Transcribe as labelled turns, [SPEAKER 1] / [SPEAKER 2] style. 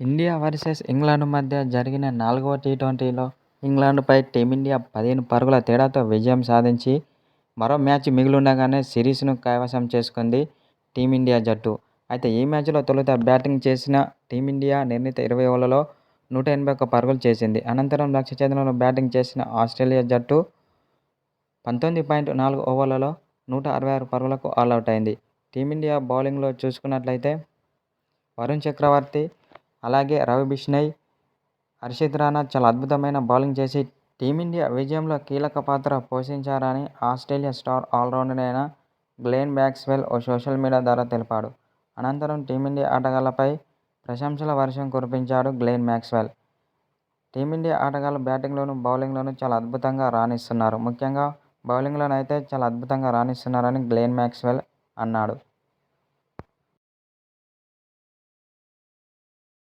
[SPEAKER 1] India versus England మధ్య జరిగిన నాలుగవ టీ-ట్వంటీలో ఇంగ్లాండ్పై టీమిండియా పదిహేను పరుగుల తేడాతో విజయం సాధించి మరో మ్యాచ్ మిగిలుండగానే సిరీస్ను కైవసం చేసుకుంది టీమిండియా జట్టు. అయితే ఈ మ్యాచ్లో తొలుత బ్యాటింగ్ చేసిన టీమిండియా నిర్ణీత ఇరవై ఓవర్లలో నూట ఎనభై ఒక్క పరుగులు చేసింది. అనంతరం లక్ష్య ఛేదనలో బ్యాటింగ్ చేసిన ఆస్ట్రేలియా జట్టు పంతొమ్మిది పాయింట్ నాలుగు ఓవర్లలో నూట అరవై ఆరు పరుగులకు ఆలౌటైంది. టీమిండియా బౌలింగ్లో చూసుకున్నట్లయితే వరుణ్ చక్రవర్తి, అలాగే రవి బిష్నోయ్, హర్షిత్ రాణా చాలా అద్భుతమైన బౌలింగ్ చేసి టీమిండియా విజయంలో కీలక పాత్ర పోషించారని ఆస్ట్రేలియా స్టార్ ఆల్రౌండర్ అయిన గ్లెన్ మాక్స్వెల్ ఓ సోషల్ మీడియా ద్వారా తెలిపాడు. అనంతరం టీమిండియా ఆటగాళ్ళపై ప్రశంసల వర్షం కురిపించాడు గ్లెన్ మ్యాక్స్వెల్ టీమిండియా ఆటగాళ్ళు బ్యాటింగ్లోనూ, బౌలింగ్లోనూ చాలా అద్భుతంగా రాణిస్తున్నారు. ముఖ్యంగా బౌలింగ్లోనైతే చాలా అద్భుతంగా రాణిస్తున్నారని గ్లెన్ మ్యాక్స్వెల్ అన్నాడు.